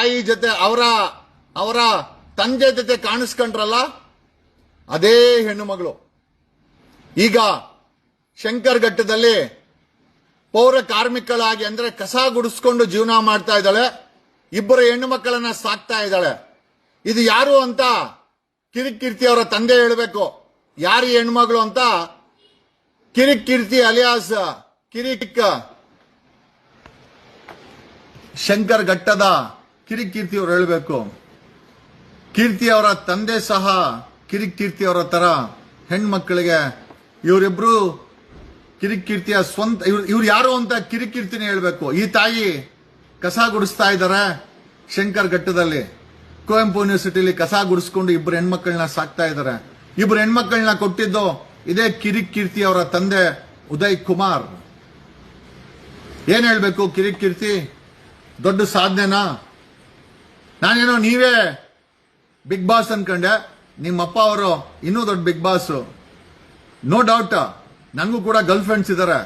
ತಾಯಿ ಜೊತೆ, ಅವರ ಅವರ ತಂದೆ ಜೊತೆ ಕಾಣಿಸ್ಕೊಂಡ್ರಲ್ಲ, ಅದೇ ಹೆಣ್ಣು ಮಗಳು. ಈಗ ಶಂಕರ್ ಘಟ್ಟದಲ್ಲಿ ಪೌರ ಕಾರ್ಮಿಕಳಾಗಿ ಅಂದ್ರೆ ಕಸ ಗುಡಿಸ್ಕೊಂಡು ಜೀವನ ಮಾಡ್ತಾ ಇದ್ದಾಳೆ. ಇಬ್ಬರು ಹೆಣ್ಣು ಮಕ್ಕಳನ್ನ ಸಾಕ್ತಾ ಇದ್ದಾಳೆ. ಇದು ಯಾರು ಅಂತ ಕಿರಿಕೀರ್ತಿ ಅವರ ತಂದೆ ಹೇಳಬೇಕು. ಯಾರು ಹೆಣ್ಮಗಳು ಅಂತ? ಕಿರಿಕೀರ್ತಿ ಅಲಿಯಾಸ್ ಕಿರಿಕ್ ಶಂಕರ್ ಘಟ್ಟದ ಕಿರಿಕೀರ್ತಿ ಅವರು ಹೇಳಬೇಕು. ಕೀರ್ತಿ ಅವರ ತಂದೆ ಸಹ ಕಿರಿಕೀರ್ತಿ ಅವರ ತರ ಹೆಣ್ಮಕ್ಳಿಗೆ ಇವರಿಬ್ರು ಕಿರಿಕೀರ್ತಿಯ ಸ್ವಂತ, ಇವ್ರು ಇವ್ರು ಯಾರು ಅಂತ ಕಿರಿಕೀರ್ತಿನೇ ಹೇಳ್ಬೇಕು. ಈ ತಾಯಿ ಕಸ ಗುಡಿಸ್ತಾ ಇದ್ದಾರೆ ಶಂಕರ್ ಘಟ್ಟದಲ್ಲಿ ಕುವೆಂಪು ಯೂನಿವರ್ಸಿಟಿಲಿ ಕಸ ಗುಡಿಸ್ಕೊಂಡು ಇಬ್ಬರು ಹೆಣ್ಮಕ್ಳನ್ನ ಸಾಕ್ತಾ ಇದ್ದಾರೆ. ಇಬ್ಬರು ಹೆಣ್ಮಕ್ಳನ್ನ ಕೊಟ್ಟಿದ್ದು ಇದೇ ಕಿರಿಕೀರ್ತಿ ಅವರ ತಂದೆ ಉದಯ್ ಕುಮಾರ್. ಏನ್ ಹೇಳ್ಬೇಕು ಕಿರಿಕೀರ್ತಿ? ದೊಡ್ಡ ಸಾಧನೆನಾ? ನಾನೇನೋ ನೀವೇ ಬಿಗ್ ಬಾಸ್ ಅನ್ಕೊಂಡೆ, ನಿಮ್ಮಪ್ಪ ಅವರು ಇನ್ನೂ ದೊಡ್ಡ ಬಿಗ್ ಬಾಸ್. ನೋ ಡೌಟ್ ನನಗೂ ಕೂಡ ಗರ್ಲ್ ಫ್ರೆಂಡ್ಸ್ ಇದ್ದಾರೆ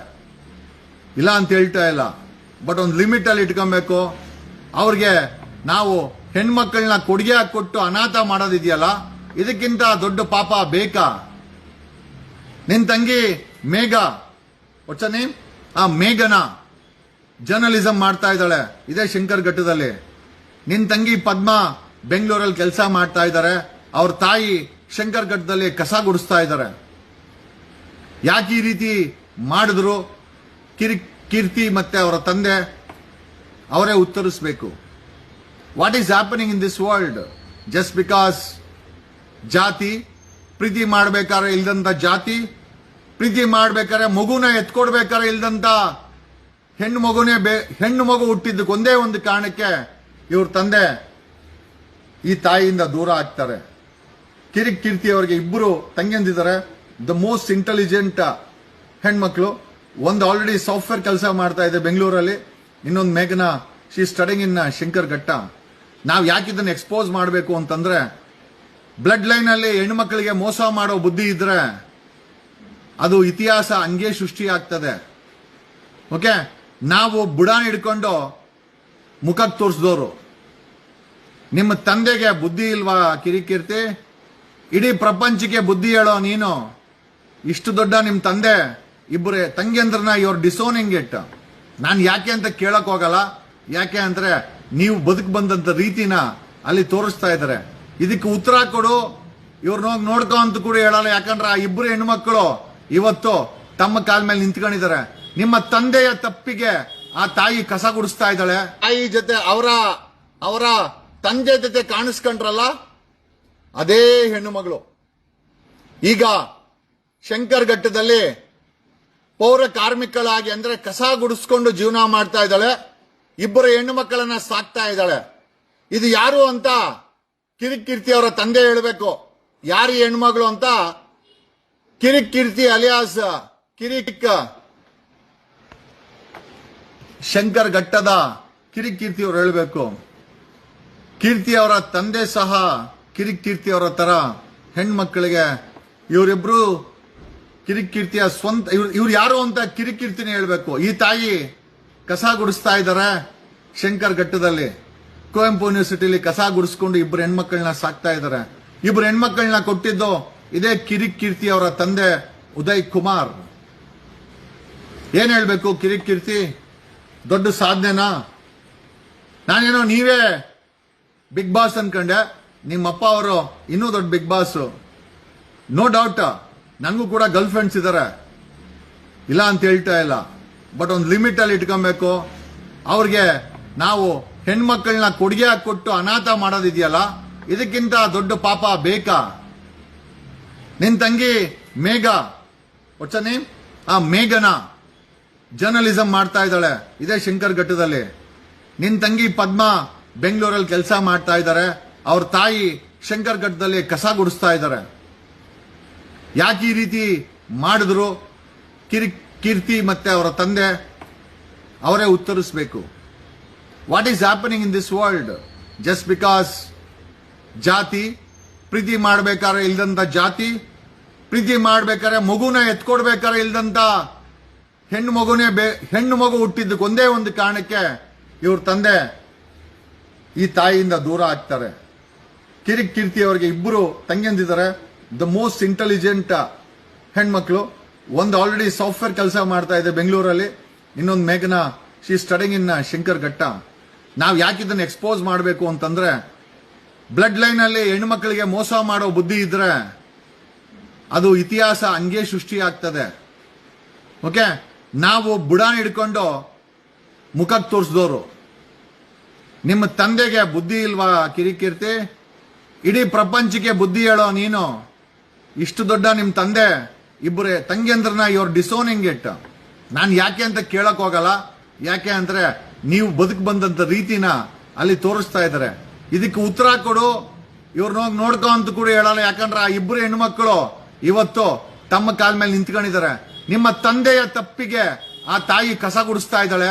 ಇಲ್ಲ ಅಂತ ಹೇಳ್ತಾ ಇಲ್ಲ. ಬಟ್ ಒಂದು ಲಿಮಿಟ್ ಅಲ್ಲಿ ಇಟ್ಕೊಬೇಕು. ಅವ್ರಿಗೆ ನಾವು ಹೆಣ್ಮಕ್ಳನ್ನ ಕೊಡುಗೆ ಕೊಟ್ಟು ಅನಾಥ ಮಾಡೋದಿದೆಯಲ್ಲ, ಇದಕ್ಕಿಂತ ದೊಡ್ಡ ಪಾಪ ಬೇಕಾ? ನಿನ್ ತಂಗಿ ಮೇಘ. ವಾಟ್ಸ್ ನೇಮ್ ಆ, ಮೇಘನ. ಜರ್ನಲಿಸಂ ಮಾಡ್ತಾ ಇದ್ದಾಳೆ, ಇದೇ ಶಂಕರ್ ಘಟ್ಟದಲ್ಲಿ. ನಿನ್ ತಂಗಿ ಪದ್ಮ ಬೆಂಗಳೂರಲ್ಲಿ ಕೆಲಸ ಮಾಡ್ತಾ ಇದ್ದಾರೆ ಅವ್ರ ತಾಯಿ ಶಂಕರ್ ಘಟ್ಟದಲ್ಲಿ ಕಸ ಗುಡಿಸ್ತಾ ಇದ್ದಾರೆ ಯಾಕೆ ಈ ರೀತಿ ಮಾಡಿದ್ರು? ಕಿರಿ, ಕೀರ್ತಿ ಮತ್ತೆ ಅವರ ತಂದೆ ಅವರೇ ಉತ್ತರಿಸಬೇಕು. What is happening in this world just because ಜಾತಿ, ಪ್ರೀತಿ ಮಾಡಬೇಕಾದ್ರೆ ಇಲ್ದಂತ ಜಾತಿ, ಪ್ರೀತಿ ಮಾಡ್ಬೇಕಾದ್ರೆ ಮಗುನ ಎತ್ಕೊಡ್ಬೇಕಾದ್ರೆ ಇಲ್ದಂತ ಹೆಣ್ಣು ಮಗುನೇ ಬೇ, ಹೆಣ್ಣು ಮಗು ಹುಟ್ಟಿದ್ದಕ್ಕೆ ಒಂದೇ ಒಂದು ಕಾರಣಕ್ಕೆ ಇವ್ರ ತಂದೆ ಈ ತಾಯಿಯಿಂದ ದೂರ ಆಗ್ತಾರೆ. ಕಿರಿಕ್ ಕೀರ್ತಿ ಅವರಿಗೆ ಇಬ್ಬರು ತಂಗಿಯಂದಿದ್ದಾರೆ. ದ ಮೋಸ್ಟ್ ಇಂಟೆಲಿಜೆಂಟ್ ಹೆಣ್ಮಕ್ಳು. ಒಂದು ಆಲ್ರೆಡಿ ಸಾಫ್ಟ್ವೇರ್ ಕೆಲಸ ಮಾಡ್ತಾ ಇದೆ ಬೆಂಗಳೂರಲ್ಲಿ. ಇನ್ನೊಂದು ಮೇಘನ she studying in Shankar Ghatta ನಾವು ಯಾಕೆ ಇದನ್ನು ಎಕ್ಸ್ಪೋಸ್ ಮಾಡಬೇಕು ಅಂತಂದ್ರೆ ಬ್ಲಡ್ ಲೈನ್ ಅಲ್ಲಿ ಹೆಣ್ಮಕ್ಳಿಗೆ ಮೋಸ ಮಾಡೋ ಬುದ್ಧಿ ಇದ್ರೆ ಅದು ಇತಿಹಾಸ ಹಂಗೆ ಸೃಷ್ಟಿಯಾಗ್ತದೆ ಓಕೆ ನಾವು ಬುಡಾನ್ ಹಿಡ್ಕೊಂಡು ಮುಖಕ್ಕೆ ತೋರಿಸಿದವರು. ನಿಮ್ಮ ತಂದೆಗೆ ಬುದ್ಧಿ ಇಲ್ವಾ ಕಿರಿಕೀರ್ತಿ? ಇಡೀ ಪ್ರಪಂಚಕ್ಕೆ ಬುದ್ಧಿ ಹೇಳೋ ನೀನು? ಇಷ್ಟು ದೊಡ್ಡ ನಿಮ್ಮ ತಂದೆ, ಇಬ್ಬರೇ ತಂಗಿಯಂದ್ರನ್ನ ಇವ್ರ ಡಿಸೋನಿಂಗ್ ಇಟ್ ನಾನು ಯಾಕೆ ಅಂತ ಕೇಳಕ್ ಹೋಗಲ್ಲ. ಯಾಕೆ ಅಂದ್ರೆ ನೀವು ಬದುಕು ಬಂದಂತ ರೀತಿನ ಅಲ್ಲಿ ತೋರಿಸ್ತಾ ಇದ್ದಾರೆ. ಇದಕ್ಕೆ ಉತ್ತರ ಕೊಡು. ಇವ್ರನ್ನ ಹೋಗಿ ನೋಡ್ಕೋ ಅಂತ ಕೂಡ ಹೇಳಲ್ಲ. ಯಾಕಂದ್ರೆ ಆ ಇಬ್ಬರು ಹೆಣ್ಮಕ್ಳು ಇವತ್ತು ತಮ್ಮ ಕಾಲ ಮೇಲೆ ನಿಂತ್ಕೊಂಡಿದ್ದಾರೆ. ನಿಮ್ಮ ತಂದೆಯ ತಪ್ಪಿಗೆ ಆ ತಾಯಿ ಕಸ ಗುಡಿಸ್ತಾ ಇದ್ದಾಳೆ. ತಾಯಿ ಜೊತೆ ಅವರ ಅವರ ತಂದೆ ಜೊತೆ ಕಾಣಿಸ್ಕೊಂಡ್ರಲ್ಲ? ಅದೇ ಹೆಣ್ಣು ಮಗಳು. ಈಗ ಶಂಕರ್ ಘಟ್ಟದಲ್ಲಿ ಪೌರ ಕಾರ್ಮಿಕಳಾಗಿ ಅಂದ್ರೆ ಕಸ ಗುಡಿಸ್ಕೊಂಡು ಜೀವನ ಮಾಡ್ತಾ ಇದ್ದಾಳೆ. ಇಬ್ಬರು ಹೆಣ್ಣು ಮಕ್ಕಳನ್ನ ಸಾಕ್ತಾ ಇದ್ದಾಳೆ. ಇದು ಯಾರು ಅಂತ ಕಿರಿಕೀರ್ತಿ ಅವರ ತಂದೆ ಹೇಳಬೇಕು. ಯಾರು ಹೆಣ್ಮಗಳು ಅಂತ? ಕಿರಿಕೀರ್ತಿ ಅಲಿಯಾಸ್ ಕಿರಿಕ್ ಶಂಕರ್ ಘಟ್ಟದ ಕಿರಿಕೀರ್ತಿ ಅವರು ಹೇಳಬೇಕು. ಕೀರ್ತಿ ಅವರ ತಂದೆ ಸಹ ಕಿರಿಕೀರ್ತಿ ಅವರ ತರ ಹೆಣ್ಮಕ್ಳಿಗೆ ಇವರಿಬ್ರು ಕಿರಿಕೀರ್ತಿಯ ಸ್ವಂತ, ಇವ್ರು ಇವ್ರು ಯಾರು ಅಂತ ಕಿರಿಕೀರ್ತಿನೇ ಹೇಳ್ಬೇಕು. ಈ ತಾಯಿ ಕಸ ಗುಡಿಸ್ತಾ ಇದ್ದಾರೆ ಶಂಕರ್ ಘಟ್ಟದಲ್ಲಿ. ಕುವೆಂಪು ಯೂನಿವರ್ಸಿಟಿಲಿ ಕಸ ಗುಡಿಸ್ಕೊಂಡು ಇಬ್ಬರು ಹೆಣ್ಮಕ್ಳನ್ನ ಸಾಕ್ತಾ ಇದ್ದಾರೆ. ಇಬ್ಬರು ಹೆಣ್ಮಕ್ಳನ್ನ ಕೊಟ್ಟಿದ್ದು ಇದೇ ಕಿರಿಕೀರ್ತಿ ಅವರ ತಂದೆ ಉದಯ್ ಕುಮಾರ್. ಏನ್ ಹೇಳ್ಬೇಕು ಕಿರಿಕೀರ್ತಿ? ದೊಡ್ಡ ಸಾಧನೆನಾ? ನಾನೇನೋ ನೀವೇ ಬಿಗ್ ಬಾಸ್ ಅನ್ಕೊಂಡೆ. ನಿಮ್ಮಪ್ಪ ಅವರು ಇನ್ನೂ ದೊಡ್ಡ ಬಿಗ್ ಬಾಸ್. ನೋ ಡೌಟ್ ನನಗೂ ಕೂಡ ಗರ್ಲ್ ಫ್ರೆಂಡ್ಸ್ ಇದ್ದಾರೆ ಇಲ್ಲ ಅಂತ ಹೇಳ್ತಾ ಇಲ್ಲ. ಬಟ್ ಒಂದು ಲಿಮಿಟ್ ಅಲ್ಲಿ ಇಟ್ಕೊಬೇಕು. ಅವ್ರಿಗೆ ನಾವು ಹೆಣ್ಮಕ್ಳನ್ನ ಕೊಡುಗೆ ಕೊಟ್ಟು ಅನಾಥ ಮಾಡೋದಿದೆಯಲ್ಲ, ಇದಕ್ಕಿಂತ ದೊಡ್ಡ ಪಾಪ ಬೇಕಾ? ನಿನ್ ತಂಗಿ ಮೇಘ. ವಾಟ್ಸ್ ನೇಮ್ ಆ, ಮೇಘನ. ಜರ್ನಲಿಸಂ ಮಾಡ್ತಾ ಇದ್ದಾಳೆ. ಇದೇ ಶಂಕರ್ ಘಟ್ಟದಲ್ಲಿ. ನಿನ್ ತಂಗಿ ಪದ್ಮ ಬೆಂಗಳೂರಲ್ಲಿ ಕೆಲಸ ಮಾಡ್ತಾ ಇದ್ದಾರೆ ಅವ್ರ ತಾಯಿ ಶಂಕರ್ ಘಟ್ಟದಲ್ಲಿ ಕಸ ಗುಡಿಸ್ತಾ ಇದ್ದಾರೆ ಯಾಕೆ ಈ ರೀತಿ ಮಾಡಿದ್ರು? ಕಿರಿ, ಕೀರ್ತಿ ಮತ್ತೆ ಅವರ ತಂದೆ ಅವರೇ ಉತ್ತರಿಸಬೇಕು. What is happening in this world just because ಜಾತಿ, ಪ್ರೀತಿ ಮಾಡ್ಬೇಕಾದ್ರೆ ಇಲ್ದಂತ ಜಾತಿ, ಪ್ರೀತಿ ಮಾಡ್ಬೇಕಾದ್ರೆ ಮಗುನ ಎತ್ಕೊಡ್ಬೇಕಾದ್ರೆ ಇಲ್ದಂತ ಹೆಣ್ಣು ಮಗುನೇ ಬೇ, ಹೆಣ್ಣು ಮಗು ಹುಟ್ಟಿದ್ದಕ್ಕೆ ಒಂದೇ ಒಂದು ಕಾರಣಕ್ಕೆ ಇವ್ರ ತಂದೆ ಈ ತಾಯಿಯಿಂದ ದೂರ ಆಗ್ತಾರೆ. ಕಿರಿಕ್ ಕೀರ್ತಿ ಅವರಿಗೆ ಇಬ್ಬರು ತಂಗಿಯಂದಿದ್ದಾರೆ. ದ ಮೋಸ್ಟ್ ಇಂಟೆಲಿಜೆಂಟ್ ಹೆಣ್ಮಕ್ಳು. ಒಂದು ಆಲ್ರೆಡಿ ಸಾಫ್ಟ್ವೇರ್ ಕೆಲಸ ಮಾಡ್ತಾ ಇದೆ ಬೆಂಗಳೂರಲ್ಲಿ. ಇನ್ನೊಂದು ಮೇಘನ she studying in Shankar Ghatta ನಾವು ಯಾಕೆ ಇದನ್ನು ಎಕ್ಸ್ಪೋಸ್ ಮಾಡಬೇಕು ಅಂತಂದ್ರೆ ಬ್ಲಡ್ ಲೈನ್ ಅಲ್ಲಿ ಹೆಣ್ಮಕ್ಳಿಗೆ ಮೋಸ ಮಾಡೋ ಬುದ್ಧಿ ಇದ್ರೆ ಅದು ಇತಿಹಾಸ ಹಂಗೆ ಸೃಷ್ಟಿ ಆಗ್ತದೆ. ಓಕೆ ನಾವು ಬುಡಾನ್ ಹಿಡ್ಕೊಂಡು ಮುಖಕ್ಕೆ ತೋರಿಸಿದವರು. ನಿಮ್ಮ ತಂದೆಗೆ ಬುದ್ಧಿ ಇಲ್ವಾ ಕಿರಿಕೀರ್ತಿ? ಇಡೀ ಪ್ರಪಂಚಕ್ಕೆ ಬುದ್ಧಿ ಹೇಳೋ ನೀನು? ಇಷ್ಟು ದೊಡ್ಡ ನಿಮ್ಮ ತಂದೆ, ಇಬ್ಬರೇ ತಂಗಿಯಂದ್ರನ್ನ ಇವ್ರು ಡಿಸೋನಿಂಗ್ ಇಟ್ ನಾನು ಯಾಕೆ ಅಂತ ಕೇಳಕ್ ಹೋಗಲ್ಲ. ಯಾಕೆ ಅಂದ್ರೆ ನೀವು ಬದುಕು ಬಂದಂತ ರೀತಿನ ಅಲ್ಲಿ ತೋರಿಸ್ತಾ ಇದ್ದಾರೆ. ಇದಕ್ಕೆ ಉತ್ತರ ಕೊಡು. ಇವ್ರನ್ನ ನೋಡ್ಕೊ ಅಂತ ಕೂಡ ಹೇಳಲ್ಲ. ಯಾಕಂದ್ರೆ ಆ ಇಬ್ಬರು ಹೆಣ್ಮಕ್ಳು ಇವತ್ತು ತಮ್ಮ ಕಾಲ ಮೇಲೆ ನಿಂತ್ಕೊಂಡಿದ್ದಾರೆ. ನಿಮ್ಮ ತಂದೆಯ ತಪ್ಪಿಗೆ ಆ ತಾಯಿ ಕಸ ಗುಡಿಸ್ತಾ ಇದ್ದಾಳೆ.